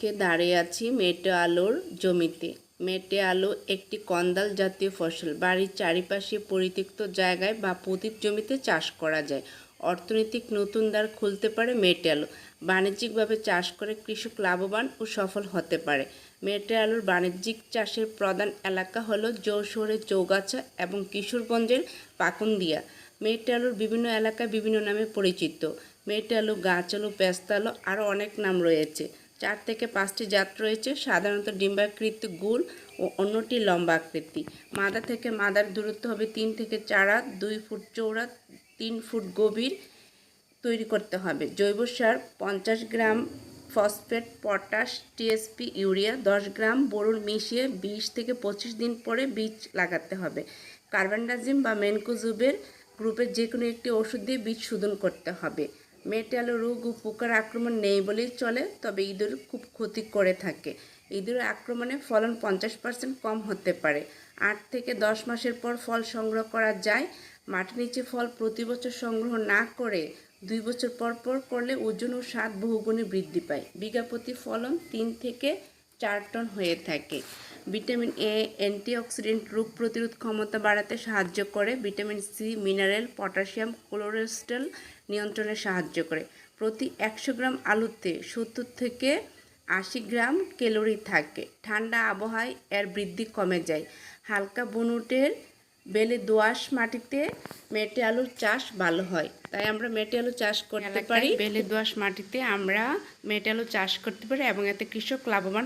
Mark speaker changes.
Speaker 1: আজকে দাঁড়িয়ে আছি মেটে আলুর জমিতে। মেটে আলু একটি কন্দাল জাতীয় ফসল। বাড়ির চারিপাশে পরিত্যক্ত জায়গায় বা প্রদীপ জমিতে চাষ করা যায়। অর্থনৈতিক নতুন দ্বার খুলতে পারে মেটে আলু। বাণিজ্যিকভাবে চাষ করে কৃষক লাভবান ও সফল হতে পারে। মেটে আলুর বাণিজ্যিক চাষের প্রধান এলাকা হল যশোরের চৌগাছা এবং কিশোরগঞ্জের পাকুন্দিয়া। মেটে আলুর বিভিন্ন এলাকায় বিভিন্ন নামে পরিচিত। মেটে আলু গাছ আলু, পেস্তা আলু, আরও অনেক নাম রয়েছে। চার থেকে পাঁচটি জাত রয়েছে, সাধারণত ডিম্বাকৃতি গুল ও অন্যটি লম্বা আকৃতি মাদা থেকে মাদার দূরত্ব হবে তিন থেকে চার হাত, দুই ফুট চৌড়া তিন ফুট গভীর তৈরি করতে হবে। জৈব সার পঞ্চাশ gram, phosphate, potash, TSP, urea, দশ গ্রাম, বোরন মিশিয়ে বিশ থেকে পঁচিশ দিন পরে বীজ লাগাতে হবে। কার্বানডাজিম বা মেনকোজুবের গ্রুপের যে কোনো একটি ওষুধ দিয়ে বীজ শোধন করতে হবে। মেটালো রোগ ও পোকার আক্রমণ নেই বলেই চলে, তবে ইঁদুর খুব ক্ষতি করে থাকে। ইঁদুরের আক্রমণে ফলন পঞ্চাশ পার্সেন্ট কম হতে পারে। আট থেকে দশ মাসের পর ফল সংগ্রহ করা যায়। মাটির নিচে ফল প্রতি বছর সংগ্রহ না করে দুই বছর পর পর করলে ওজন ও স্বাদ বহুগুণে বৃদ্ধি পায়। বিঘা প্রতি ফলন তিন থেকে চার টন হয়ে থাকে। ভিটামিন এ অ্যান্টিঅক্সিডেন্ট রোগ প্রতিরোধ ক্ষমতা বাড়াতে সাহায্য করে। Vitamin C mineral potassium cholesterol নিয়ন্ত্রণে সাহায্য করে। প্রতি একশো গ্রাম আলুতে সত্তর থেকে আশি গ্রাম ক্যালোরি থাকে। ঠান্ডা আবহাওয়ায় এর বৃদ্ধি কমে যায়। হালকা বনুটের বেলে দোআঁশ মাটিতে মেটে আলুর চাষ ভালো হয়। তাই আমরা মেটে আলু চাষ করতে পারি। বেলে দোআঁশ মাটিতে আমরা মেটে আলু চাষ করতে পারি এবং এতে কৃষক লাভবান